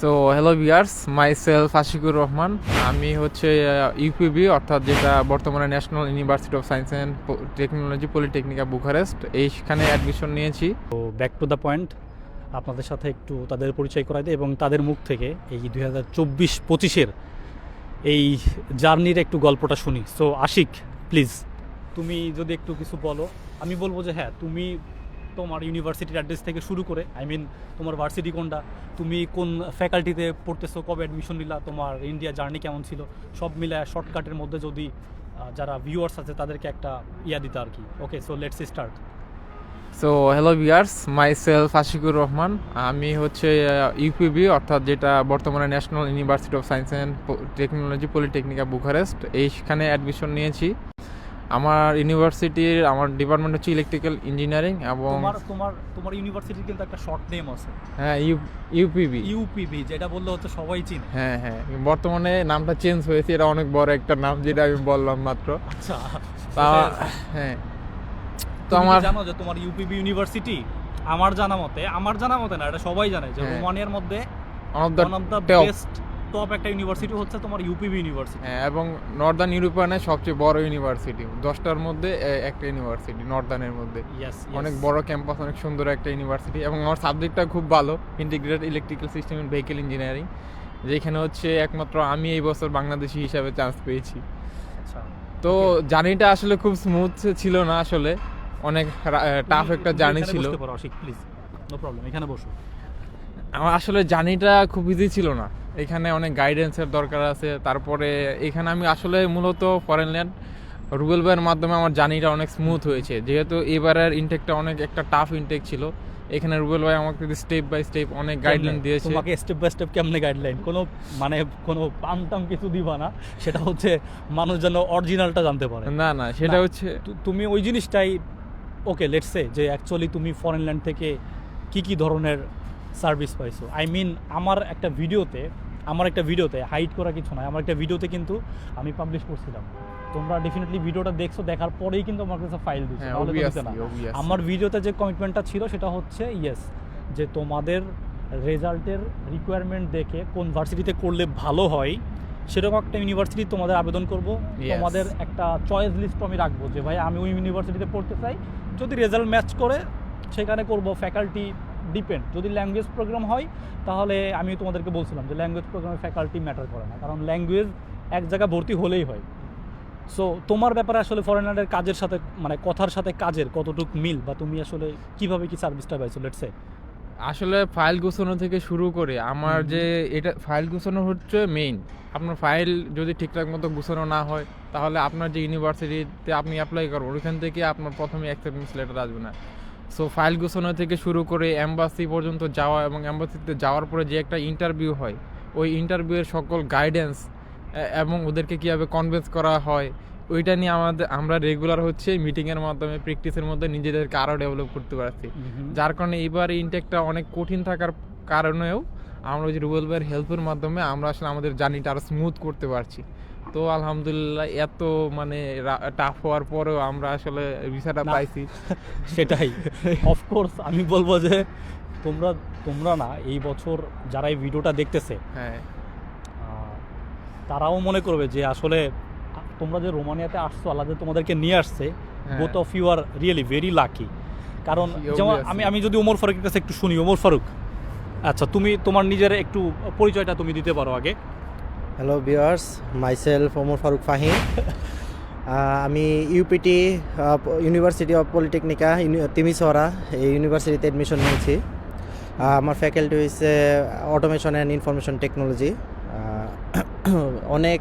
So hello viewers my self Ashikur Rahman আমি হচ্ছে UPB অর্থাৎ যেটা বর্তমানে national university of science and technology Politehnica Bucharest এইখানে অ্যাডমিশন নিয়েছি। তো ব্যাক টু দ্য পয়েন্ট আপনাদের সাথে একটু তাদের পরিচয় করাই দিই এবং তাদের মুখ থেকে এই দুই হাজার চব্বিশ পঁচিশের এই জার্নির একটু গল্পটা শুনি। সো আশিক প্লিজ তুমি যদি একটু কিছু বলো। আমি বলব যে হ্যাঁ তুমি তোমার ইউনিভার্সিটির অ্যাড্রেস থেকে শুরু করে আই মিন তোমার ভার্সিটি কোনটা, তুমি কোন ফ্যাকাল্টিতে পড়তেছো, কবে অ্যাডমিশন নিলা, তোমার ইন্ডিয়া জার্নি কেমন ছিল, সব মিলে শর্টকাটের মধ্যে যদি যারা ভিউয়ার্স আছে, তাদেরকে একটা ইয়া দিতে আর কি। Okay so let's start so hello viewers my self Ashikur Rahman আমি হচ্ছে ইউপিবি অর্থাৎ যেটা বর্তমানে national university of science and technology Politehnica Bucharest এইখানে অ্যাডমিশন নিয়েছি। আমার ইউনিভার্সিটির আমার ডিপার্টমেন্ট হচ্ছে ইলেকট্রিক্যাল ইঞ্জিনিয়ারিং এবং তোমার তোমার তোমার ইউনিভার্সিটির কিন্তু একটা শর্ট নেম আছে। হ্যাঁ ইউপিবি ইউপিবি যেটা বললে হচ্ছে সবাই চিনে। হ্যাঁ হ্যাঁ বর্তমানে নামটা চেঞ্জ হয়েছে এটা অনেক বড় একটা নাম যেটা আমি বললাম মাত্র। আচ্ছা তা হ্যাঁ। তো আমার জানো যে তোমার ইউপিবি ইউনিভার্সিটি আমার জানা মতে আমার জানা মতে না এটা সবাই জানে যে হ্যাঁ। রোমানিয়ার মধ্যে one of the. Best top একটা ইউনিভার্সিটি হচ্ছে তোমার ইউপিবি ইউনিভার্সিটি হ্যাঁ এবং নর্দার্ন ইউরোপিয়ানের সবচেয়ে বড় ইউনিভার্সিটি দশটার মধ্যে একটা ইউনিভার্সিটি নর্দার্নের মধ্যে। ইয়েস অনেক বড় ক্যাম্পাস অনেক সুন্দর একটা ইউনিভার্সিটি এবং আমার সাবজেক্টটা খুব ভালো integrated electrical system and vehicle engineering যেখানে হচ্ছে একমাত্র আমি এই বছর বাংলাদেশি হিসাবে চান্স পেয়েছি। আচ্ছা তো জার্নিটা আসলে খুব স্মুথ ছিল না আসলে। অনেক টাফ একটা জার্নি ছিল। প্লিজ নো প্রবলেম এখানে বসো। আমার আসলে জার্নিটা খুব ইজি ছিল না। এখানে অনেক গাইডেন্সের দরকার আছে। তারপরে এখানে আমি আসলে মূলত ফরেন ল্যান্ড রুবেল ভাইয়ের মাধ্যমে আমার জার্নিটা অনেক স্মুথ হয়েছে। যেহেতু এবারের ইনটেকটা অনেক একটা টাফ ইনটেক ছিল। এখানে রুবেল ভাই আমাকে স্টেপ বাই স্টেপ অনেক গাইডলাইন? দিয়েছে। তোমাকে স্টেপ বাই স্টেপ কেমনে গাইডলাইন কোনো মানে কোনো পাম টাম কিছু দিবা না। সেটা হচ্ছে মানুষ যেন অরিজিনালটা জানতে পারে। না না সেটা হচ্ছে তুমি ওই জিনিসটাই ওকে লেটসে যে অ্যাকচুয়ালি তুমি ফরেন ল্যান্ড থেকে কি কি ধরনের সার্ভিস পাইছো আই মিন আমার একটা ভিডিওতে আমার একটা ভিডিওতে হাইড করা কিছু নয় আমার একটা ভিডিওতে কিন্তু আমি পাবলিশ করছিলাম তোমরা ডেফিনেটলি ভিডিওটা দেখছ দেখার পরেই কিন্তু আমার কাছে ফাইল দিচ্ছ হ্যাঁ তাহলে দিতে না। আমার ভিডিওতে যে কমিটমেন্টটা ছিল সেটা হচ্ছে ইয়েস যে তোমাদের রেজাল্টের রিকোয়ারমেন্ট দেখে কোন ভার্সিটিতে করলে ভালো হয় সেরকম একটা ইউনিভার্সিটি তোমাদের আবেদন করব. তোমাদের একটা চয়েস লিস্ট আমি রাখব যে ভাই আমি ওই ইউনিভার্সিটিতে পড়তে চাই যদি রেজাল্ট ম্যাচ করে সেখানে করব ফ্যাকাল্টি ডিপেন্ড যদি ল্যাঙ্গুয়েজ প্রোগ্রাম হয় তাহলে আমি তোমাদেরকে বলছিলাম যে ল্যাঙ্গুয়েজ প্রোগ্রামে ফ্যাকাল্টি ম্যাটার করে না কারণ ল্যাঙ্গুয়েজ এক জায়গায় ভর্তি হলেই হয়। সো তোমার ব্যাপারে আসলে ফরেনারের কাজের সাথে মানে কথার সাথে কাজের কতটুকু মিল বা তুমি আসলে কীভাবে কি সার্ভিসটা পাইছো লেটস সে আসলে ফাইল গুছানো থেকে শুরু করে আমার যে এটা ফাইল গুছানো হচ্ছে মেইন আপনার ফাইল যদি ঠিকঠাক মতো গুছানো না হয় তাহলে আপনার যে ইউনিভার্সিটিতে আপনি অ্যাপ্লাই করবেন ওইখান থেকে আপনার প্রথমে অ্যাকসেপ্টেন্স লেটার আসবে না। সো ফাইল গুছানো থেকে শুরু করে অ্যাম্বাসি পর্যন্ত যাওয়া এবং অ্যাম্বাসিতে যাওয়ার পরে যে একটা ইন্টারভিউ হয় ওই ইন্টারভিউয়ের সকল গাইডেন্স এবং ওদেরকে কীভাবে কনভিন্স করা হয় ওইটা নিয়ে আমাদের আমরা রেগুলার হচ্ছে মিটিংয়ের মাধ্যমে প্র্যাকটিসের মধ্যে নিজেদেরকে আরও ডেভেলপ করতে পারছি। যার কারণে এইবার ইনটেকটা অনেক কঠিন থাকার কারণেও আমরা ওই যে রুবেল ভাইয়ের হেল্পের মাধ্যমে আমরা আসলে আমাদের জার্নিটা আরও স্মুথ করতে পারছি। তো আলহামদুলিল্লাহ এত মানে টাফ হওয়ার পরেও আমরা আসলে ভিসাটা পাইছি। সেটাই। অফকোর্স আমি বলব যে তোমরা তোমরা না এই বছর যারা এই ভিডিওটা দেখতেছে হ্যাঁ। তারাও মনে করবে যে আসলে তোমরা যে রোমানিয়াতে আসছো আল্লাহ তোমাদেরকে নিয়ে আসছে। Both of you are really very lucky কারণ যেমন আমি আমি যদি ওমর ফারুকের কাছে একটু শুনি ওমর ফারুক আচ্ছা তুমি তোমার নিজের একটু পরিচয়টা তুমি দিতে পারো আগে। Hello viewers myself Omar Faruk Fahim আমি UPT university of Politehnica Timisoara এই ইউনিভার্সিটিতে অ্যাডমিশন নিয়েছি। আমার ফ্যাকাল্টি হয়েছে অটোমেশন অ্যান্ড ইনফরমেশন টেকনোলজি অনেক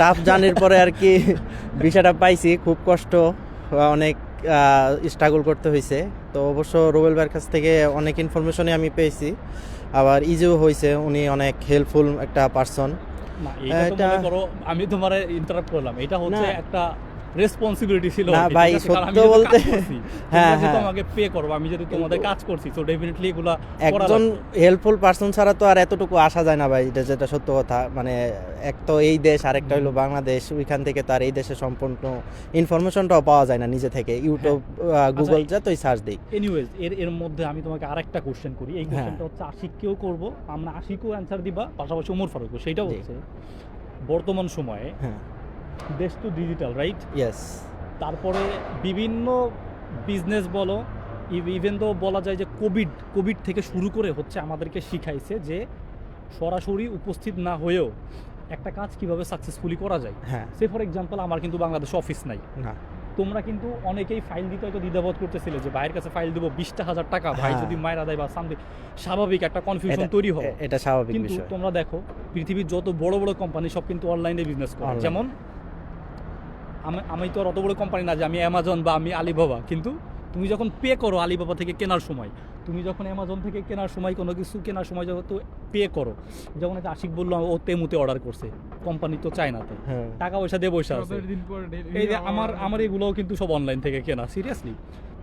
টাফ জার্নির পরে আর কি বিষয়টা পাইছি খুব কষ্ট অনেক স্ট্রাগল করতে হয়েছে তো অবশ্য রোবেল ভাইয়ের কাছ থেকে অনেক ইনফরমেশনই আমি পেয়েছি। আবার ইজিও হয়েছে উনি অনেক হেল্পফুল একটা পার্সন এটা তো এটা- করো আমি তোমারে ইন্টারাপ্ট করলাম। এটা হচ্ছে একটা রেসপন্সিবিলিটি ছিল না ভাই, সত্য বলতে- হ্যাঁ, হ্যাঁ। আমাকে পে করব আমি যদি তোমাদের কাজ করছি তো ডেফিনেটলি এগুলা একজন হেল্পফুল পার্সন ছাড়া তো আর এতটুকু আসা যায় না ভাই এটা যেটা সত্য কথা মানে এক তো এই দেশ আরেকটা হলো বাংলাদেশ ওইখান থেকে তো আর এই দেশে সম্পূর্ণ ইনফরমেশনটাও পাওয়া যায় না নিজে থেকে ইউটিউব গুগল যা তো সার্চ দিই এনিওয়েজ এর এর মধ্যে আমি তোমাকে আরেকটা কোশ্চেন করি এই হ্যাঁ। কোশ্চেনটা হচ্ছে আশিককেও করব আমরা আশিকও অ্যান্সার দিবা পাশাপাশি ওমর ফারুকও সেইটাও জি। হচ্ছে বর্তমান সময়ে হ্যাঁ দেশ তো ডিজিটাল রাইট ইয়েস তারপরে বিভিন্ন বিজনেস বলো ইভেন তো বলা যায় যে কোভিড কোভিড থেকে শুরু করে হচ্ছে আমাদেরকে শিখাইছে যে সরাসরি উপস্থিত না হয়েও একটা কাজ কীভাবে সাকসেসফুলি করা যায়। হ্যাঁ। সে ফর এক্সাম্পল আমার কিন্তু বাংলাদেশ অফিস নাই। না। তোমরা কিন্তু অনেকেই ফাইল দিতে হয়তো দ্বিধাবোধ করতেছিলে যে ভাইয়ের কাছে ফাইল দেবো বিশটা হাজার টাকা ভাই হ্যাঁ। যদি মায়েরা দেয় বা সামথিং স্বাভাবিক একটা কনফিউশন তৈরি হবে এ- এটা স্বাভাবিক কিন্তু তোমরা দেখো পৃথিবীর যত বড় বড় কোম্পানি সব কিন্তু অনলাইনে বিজনেস করে। যেমন আমি আমি তো আর অত বড় কোম্পানি না যে আমি অ্যামাজন বা আমি আলিবাবা কিন্তু তুমি যখন পে করো আলিবাবা থেকে কেনার সময় তুমি যখন অ্যামাজন থেকে কেনার সময় কোনো কিছু কেনার সময় যখন পে করো যেমন একটা আশিক বলল ও তেমুতে অর্ডার করছে কোম্পানি তো চায় না তো হ্যাঁ। টাকা পয়সা দিয়ে বসে আছে। এই যে আমার আমার এগুলোও কিন্তু সব অনলাইন থেকে কেনা সিরিয়াসলি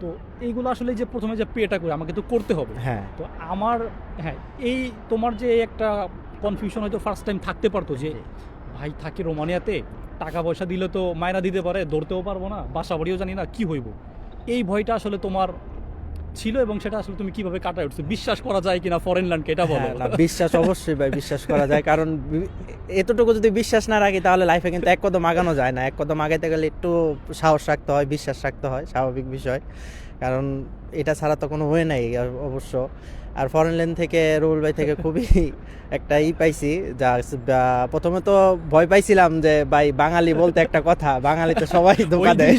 তো এইগুলো আসলে যে প্রথমে যে পেটা করে আমাকে তো করতে হবে। হ্যাঁ। তো আমার হ্যাঁ এই তোমার যে একটা কনফিউশন হয়তো ফার্স্ট টাইম থাকতে পারতো যে ভাই থাকে রোমানিয়াতে টাকা পয়সা দিলে তো মায়না দিতে পারে ধরতেও পারব না বাসা বাড়িও জানি না কি হইব? এই ভয়টা আসলে তোমার ছিল এবং সেটা আসলে তুমি কীভাবে কাটায় উঠছো? বিশ্বাস করা যায় কিনা ফরেন ল্যান্ডকে এটা বলো? হ্যাঁ, না, বিশ্বাস অবশ্যই ভাই বিশ্বাস করা যায়। কারণ এতটুকু যদি বিশ্বাস না রাখি তাহলে লাইফে কিন্তু এক কদম আগানো যায় না। এক কদম আগাইতে গেলে একটু সাহস রাখতে হয় বিশ্বাস রাখতে হয় স্বাভাবিক বিষয়। কারণ এটা ছাড়া তো কোনো হয়ে নাই অবশ্য। আর ফরেন ল্যান্ড থেকে রুল ভাই থেকে খুবই একটা ই পাইছি যা প্রথমে তো ভয় পাইছিলাম যে ভাই বাঙালি বলতে একটা কথা বাঙালি তো সবাই ধোকা দেয়।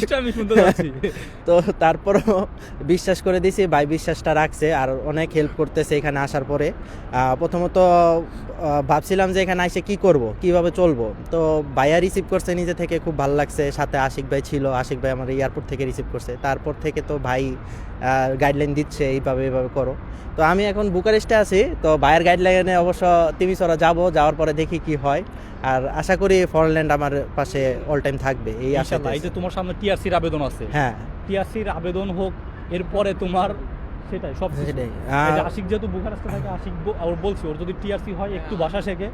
তো তারপরও বিশ্বাস করে দিয়েছি ভাই বিশ্বাসটা রাখছে। আর অনেক হেল্প করতেছে এখানে আসার পরে। প্রথমত ভাবছিলাম যে এখানে এসে কি করব? কীভাবে চলবো? তো ভাইয়া রিসিভ করছে নিজে থেকে খুব ভালো লাগছে। সাথে আশিক ভাই ছিল আশিক ভাই আমার এয়ারপোর্ট থেকে রিসিভ করছে। তারপর থেকে তো ভাই গাইডলাইন দিচ্ছে এইভাবে এইভাবে করো। তো আমি এখন বুকারেস্টে আছি তো ভাইয়ের গাইডলাইনে অবশ্য তিমিসরা যাব যাওয়ার পরে দেখি কি হয়। আর আশা করি ফরেনল্যান্ড আমার পাশে অল টাইম থাকবে এই আশা এই যে তোমার সামনে টিআরসির আবেদন আছে। হ্যাঁ। টিআরসির আবেদন হোক এরপরে তোমার সেটাই সব সেটাই। আশিক যেহেতু বুখারেস্টে থাকে আশিক ওর বলছি ওর যদি টিআরসি হয় একটু ভাষা শেখে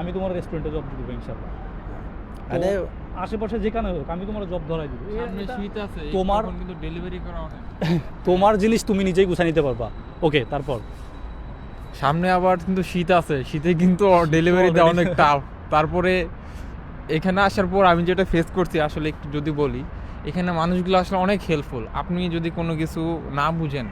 আমি তোমার রেস্টুরেন্টে জব দিব ইনশাল্লাহ। আরে আশেপাশে যেখানে হোক আমি তোমার জব ধরাই দিব। তোমার- কিন্তু ডেলিভারি করা তোমার জিনিস তুমি নিজেই গুছিয়ে নিতে পারবা। ওকে তারপর? সামনে আবার কিন্তু শীত আছে শীতে কিন্তু ডেলিভারি দেওয়া অনেক টাফ তারপরে এখানে আসার পর আমি যেটা ফেস করছি আসলে একটু যদি বলি এখানে মানুষগুলো আসলে অনেক হেল্পফুল আপনি যদি কোনো কিছু না বুঝেন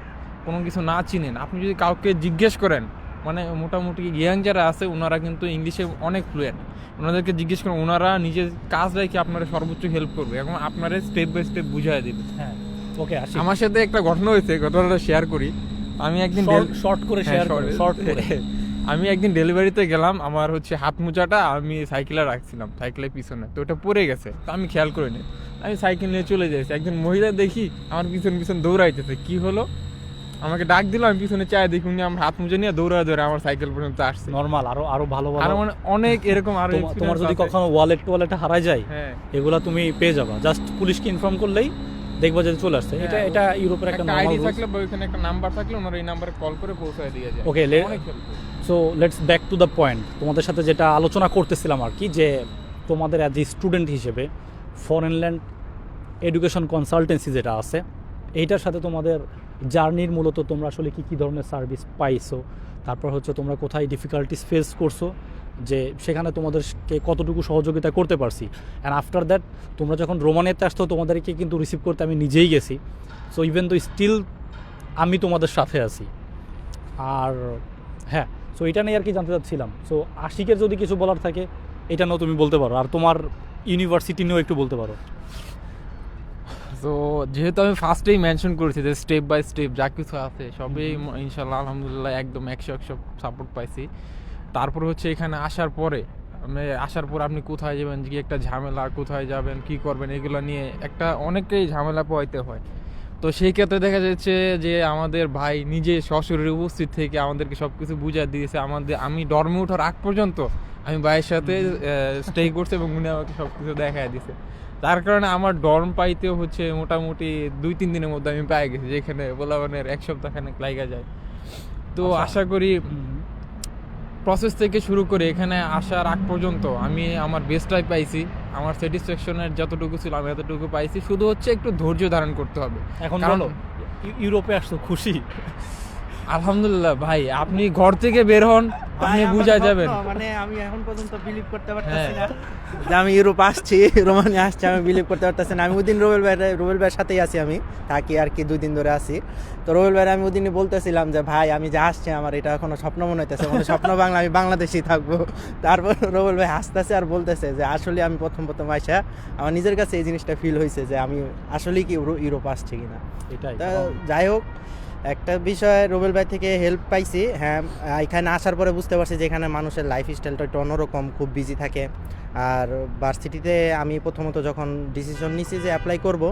কোনো কিছু না চিনেন আপনি যদি কাউকে জিজ্ঞেস করেন মানে মোটামুটি ইয়াং যারা আছে ওনারা কিন্তু ইংলিশে অনেক ফ্লুয়েন্ট ওনাদেরকে জিজ্ঞেস করেন ওনারা নিজের কাজ রেখে আপনারা সর্বোচ্চ হেল্প করবে? এবং আপনারা স্টেপ বাই স্টেপ বুঝিয়ে দেবে। হ্যাঁ ওকে আসি। আমার সাথে একটা ঘটনা হয়েছে ঘটনাটা শেয়ার করি। আমি একদিন শর্ট করে শেয়ার করি শর্ট করে। আমি একদিন ডেলিভারিতে গেলাম আমার হচ্ছে হাত মোজাটা আমি সাইকেলে রাখছিলাম সাইকেলের পিছনে। তো ওটা পড়ে গেছে তো আমি খেয়াল করিনি। আমি সাইকেল নিয়ে চলে যাইছি একজন মহিলা দেখি আমার পিছন পিছন দৌড়াইতেছে কি হলো? আমাকে ডাক দিল আমি পিছনে চায় দেখি উনি আমার হাত মোজা নিয়ে দৌড়ায় দৌড়ে আমার সাইকেল পর্যন্ত আসছে। নরমাল আরও আরও ভালো ভালো। মানে অনেক এরকম আরও তোমার- যদি। কখনো ওয়ালেট টোয়ালেটে হারাই যায় হ্যাঁ। এগুলা তুমি পেয়ে যাবা। জাস্ট পুলিশকে ইনফর্ম করলেই দেখবা যে চলে আসছে। এটা হ্যাঁ, এটা ইউরোপের একটা আইডি থাকলে বা ওইখানে একটা নাম্বার থাকলে ওনারা এই নাম্বারে কল করে পৌঁছায় দিয়ে যায়। Helpful। So let's back to the point তোমাদের সাথে যেটা আলোচনা করতেছিলাম আর কি যে তোমাদের অ্যাজ এ স্টুডেন্ট হিসেবে ফরেন ল্যান্ড এডুকেশন কনসালটেন্সি যেটা আছে এইটার সাথে তোমাদের জার্নির মূলত তোমরা আসলে কী কী ধরনের সার্ভিস পাইছো, তারপর হচ্ছে তোমরা কোথায় ডিফিকাল্টিস ফেস করছ, যে সেখানে তোমাদেরকে কতটুকু সহযোগিতা করতে পারছি। অ্যান্ড আফটার দ্যাট তোমরা যখন রোমানিয়াতে আসতো তোমাদেরকে কিন্তু রিসিভ করতে আমি নিজেই গেছি। সো ইভেন তো স্টিল আমি তোমাদের সাথে আছি। আর হ্যাঁ সো এটা নিয়ে আর কি জানতে চাচ্ছিলাম। সো আশিকের যদি কিছু বলার থাকে, এটা নিয়েও তুমি বলতে পারো। আর তোমার ইউনিভার্সিটি নিয়েও একটু বলতে পারো। তো যেহেতু আমি ফার্স্টেই মেনশন করেছি যে স্টেপ বাই স্টেপ যা কিছু আছে সবই ইনশাল্লাহ আলহামদুলিল্লাহ একদম একশো একশো সাপোর্ট পাইছি। তারপর হচ্ছে এখানে আসার পরে মানে আসার পর আপনি কোথায় যাবেন কি একটা ঝামেলা কোথায় যাবেন কি করবেন এগুলো নিয়ে একটা অনেকটাই ঝামেলা পোয়াইতে হয়। তো সেই ক্ষেত্রে দেখা যাচ্ছে যে আমাদের ভাই নিজে সশরীরে উপস্থিত থেকে আমাদেরকে সব কিছু বুঝিয়ে দিয়েছে। আমাদের আমি ডর্মে ওঠার আগ পর্যন্ত আমি ভাইয়ের সাথে স্টে করছি এবং উনি আমাকে সব কিছু দেখায় দিছে। তো তার কারণে আমার ডর্ম পাইতে হচ্ছে মোটামুটি দুই তিন দিনের মধ্যে আমি পাই গেছি যেখানে বলাবানের এক সপ্তাহ খানেক লাইগা যায়। তো আচ্ছা। আশা করি প্রসেস থেকে শুরু করে এখানে আসার আগ পর্যন্ত আমি আমার বেস্টটাই পাইছি আমার স্যাটিসফ্যাকশনের যতটুকু ছিল আমি এতটুকু পাইছি শুধু হচ্ছে একটু ধৈর্য ধারণ করতে হবে। এখন বলো ইউরোপে আসছো খুশি? আলহামদুলিল্লাহ ভাই আপনি ঘর থেকে বের হন আপনি আমার বুঝা যাবেন। মানে আমি এখন পর্যন্ত বিলিভ করতে পারতেছি হ্যাঁ। না। যে আমি ইউরোপ আসছি রোমানি আসছি আমি বিলিভ করতে পারতেছি না। আমি ওই দিন রোবেল ভাই রোবেল ভাইয়ের সাথেই আছি আমি থাকি আর কি দুই দিন ধরে আছি। তো রোবেল ভাই আমি ওই দিনই বলতেছিলাম যে ভাই আমি যে আসছি আমার এটা এখনও স্বপ্ন মনে হইতেছে মানে স্বপ্ন বাংলা আমি বাংলাদেশেই থাকব। তারপর রোবেল ভাই হাসতেছে আর বলতেছে যে আসলে আমি প্রথম প্রথম আইসা আমার নিজের কাছে এই জিনিসটা ফিল হয়েছে যে আমি আসলেই কি ইউরো- ইউরোপ আসছি কিনা? এটাই। যাই হোক একটা বিষয় রুবেল ভাই থেকে হেল্প পাইছি। হ্যাঁ এখানে আসার পরে বুঝতে পারছি যে এখানে মানুষের লাইফ স্টাইলটা একটু অন্যরকম, খুব বিজি থাকে। আর ভার্সিটিতে আমি প্রথমত যখন ডিসিশন নিছি যে অ্যাপ্লাই করব,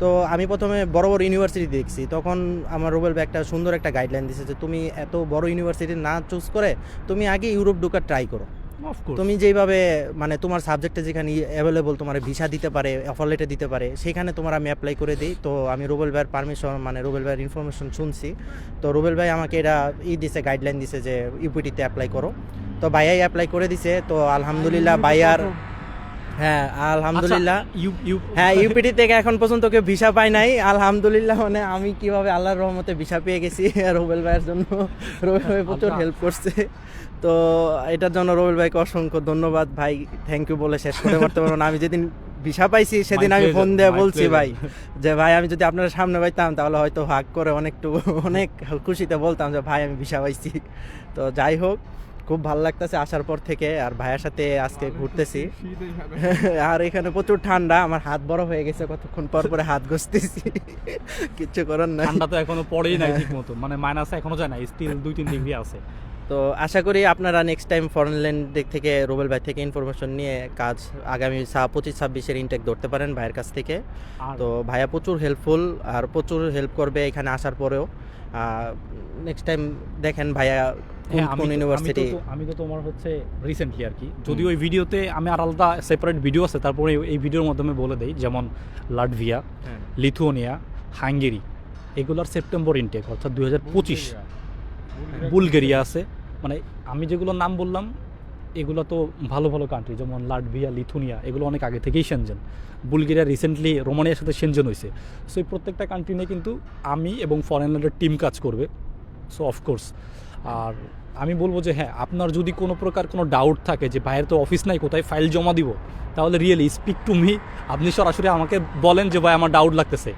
তো আমি প্রথমে বড় বড় ইউনিভার্সিটি দেখছি। তখন আমার রুবেল ভাই একটা সুন্দর একটা গাইডলাইন দিছে যে, তুমি এত বড় ইউনিভার্সিটি না চুজ করে, তুমি আগে ইউরোপ ঢুকার ট্রাই করো. তুমি যেইভাবে মানে তোমার সাবজেক্টে যেখানে অ্যাভেলেবল তোমার ভিসা দিতে পারে অফার লেটার দিতে পারে সেখানে তোমার আমি অ্যাপ্লাই করে দিই। তো আমি রুবেল ভাইয়ের পারমিশন মানে রুবেল ভাইয়ের ইনফরমেশন শুনছি। তো রুবেল ভাই আমাকে এটা ই দিছে গাইডলাইন দিছে যে ইউপিটিতে অ্যাপ্লাই করো। তো ভাইয়াই অ্যাপ্লাই করে দিছে। তো আলহামদুলিল্লাহ ভাইয়ার হ্যাঁ আলহামদুলিল্লাহ। আচ্ছা, হ্যাঁ ইউপিটি থেকে এখন পর্যন্ত কেউ ভিসা পাই নাই। আলহামদুলিল্লাহ মানে আমি কীভাবে আল্লাহর রহমতে ভিসা পেয়ে গেছি রুবেল ভাইয়ের জন্য। রুবেল ভাই প্রচুর হেল্প করছে। তো এটার জন্য রুবেল ভাইকে অসংখ্য ধন্যবাদ। ভাই থ্যাংক ইউ বলে শেষ করে করতে পারব না। আমি যেদিন ভিসা পাইছি সেদিন আমি ফোন দিয়ে বলছি ভাই যে ভাই আমি যদি আপনার সামনে পাইতাম তাহলে হয়তো ভাগ করে অনেকটু অনেক খুশিতে বলতাম যে ভাই আমি ভিসা পাইছি। তো যাই হোক খুব ভালো লাগতেছে আসার পর থেকে আর ভাইয়ের সাথে আজকে ঘুরতেছি। আর এখানে প্রচুর ঠান্ডা আমার হাত বড় হয়ে গেছে কতক্ষণ পর পরে হাত ঘষতেছি। কিচ্ছু করার নাই। ঠান্ডা তো এখনও পড়েই নাই ঠিক মতো মানে মাইনাস এখনও যায় না স্টিল দুই তিন ডিগ্রি আছে। তো আশা করি আপনারা নেক্সট টাইম ফরেন ল্যান্ড দিক থেকে রুবেল ভাই থেকে ইনফরমেশন নিয়ে কাজ আগামী সা- পঁচিশ ছাব্বিশের ইনটেক ধরতে পারেন ভাইয়ের কাছ থেকে। তো ভাইয়া প্রচুর হেল্পফুল আর প্রচুর হেল্প করবে এখানে আসার পরেও। নেক্সট টাইম দেখেন ভাইয়া কোন- হ্যাঁ, আমি কোন ইউনিভার্সিটি আমি তো- তোমার হচ্ছে রিসেন্টলি আর কি। যদিও ওই ভিডিওতে আমি আর আলাদা সেপারেট ভিডিও আছে তারপরে এই- ভিডিওর মাধ্যমে বলে দেই যেমন লাটভিয়া লিথুয়ানিয়া হাঙ্গেরি এগুলোর সেপ্টেম্বর ইনটেক অর্থাৎ দুই হাজার পঁচিশ। বুলগেরিয়া আছে। মানে আমি যেগুলোর নাম বললাম এগুলো তো ভালো ভালো কান্ট্রি যেমন লাটভিয়া, লিথুনিয়া, এগুলো অনেক আগে থেকেই সেনজেন বুলগেরিয়া রিসেন্টলি রোমানিয়ার সাথে সেনজেন হয়েছে সো এই প্রত্যেকটা কান্ট্রি নিয়ে কিন্তু আমি এবং ফরেনারের টিম কাজ করবে। সো অফকোর্স আর আমি বলব যে হ্যাঁ আপনার যদি কোনো প্রকার কোনো ডাউট থাকে যে, ভাইয়ের তো অফিস নাই, কোথায় ফাইল জমা দিব? তাহলে রিয়েলি স্পিক টু মি আপনি সরাসরি আমাকে বলেন যে, ভাই, আমার ডাউট লাগতেছে।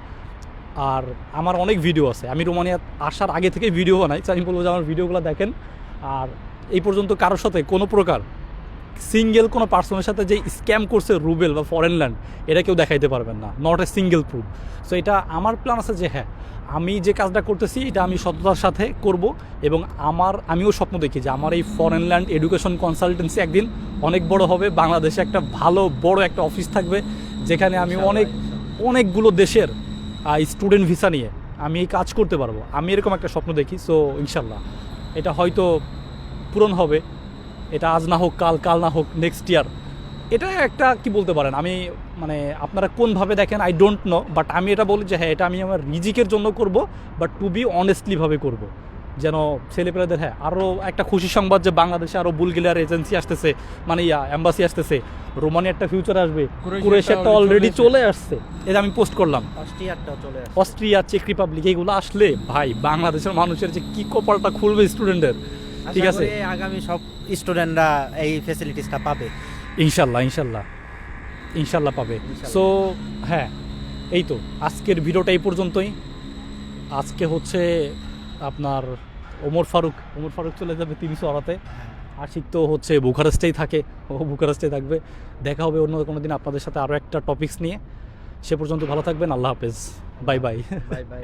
আর আমার অনেক ভিডিও আছে। আমি রোমানিয়া আসার আগে থেকে ভিডিও বানাই। আমি বলব যে, আমার ভিডিওগুলো দেখেন। আর এই পর্যন্ত কারোর সাথে কোনো প্রকার সিঙ্গেল কোনো পার্সনের সাথে যে স্ক্যাম করছে রুবেল বা ফরেন ল্যান্ড এটা কেউ দেখাইতে পারবেন না। Not a single proof so এটা আমার প্ল্যান আছে যে হ্যাঁ আমি যে কাজটা করতেছি এটা আমি সততার সাথে করব এবং আমার আমিও স্বপ্ন দেখি যে আমার এই ফরেন ল্যান্ড এডুকেশন কনসালটেন্সি একদিন অনেক বড় হবে বাংলাদেশে একটা ভালো বড় একটা অফিস থাকবে যেখানে আমি অনেক অনেকগুলো দেশের স্টুডেন্ট ভিসা নিয়ে আমি এই কাজ করতে পারব। আমি এরকম একটা স্বপ্ন দেখি সো ইনশাল্লাহ এটা হয়তো পূরণ হবে। এটা আজ না হোক কাল কাল না হোক নেক্সট ইয়ার এটা একটা কি বলতে পারেন আমি মানে আপনারা কোনভাবে দেখেন আই ডোন্ট নো বাট আমি এটা বলি যে হ্যাঁ এটা আমি আমার রিজিকের জন্য করব বাট টু বি অনেস্টলিভাবে করব। যেন ছেলেপেলেদের হ্যাঁ আরও একটা খুশি সংবাদ যে বাংলাদেশে আরও বুলগেলিয়ার এজেন্সি আসতেছে মানে ইয়া অ্যাম্বাসি আসতেছে রোমানিয়া একটা ফিউচার আসবে ক্রোয়েশিয়াটা অলরেডি চলে আসছে। এটা আমি পোস্ট করলাম। অস্ট্রিয়া চেক রিপাবলিক এগুলো আসলে ভাই বাংলাদেশের মানুষের যে কি কপালটা খুলবে স্টুডেন্টের ঠিক আছে। আগামী সব স্টুডেন্টরা এই ফেসিলিটিসটা পাবে। ইনশাল্লাহ ইনশাল্লাহ। ইনশাল্লাহ পাবে। সো হ্যাঁ এই তো। আজকের ভিডিওটা এই পর্যন্তই। আজকে হচ্ছে আপনার ওমর ফারুক ওমর ফারুক চলে যাবে তিনশো আড়াতে আশিক তো হচ্ছে বুখারেস্টেই থাকে ও বুখারেস্টেই থাকবে। দেখা হবে অন্য কোনো দিন আপনাদের সাথে আরও একটা টপিকস নিয়ে। সে পর্যন্ত ভালো থাকবেন আল্লাহ হাফেজ। Bye bye. Bye bye.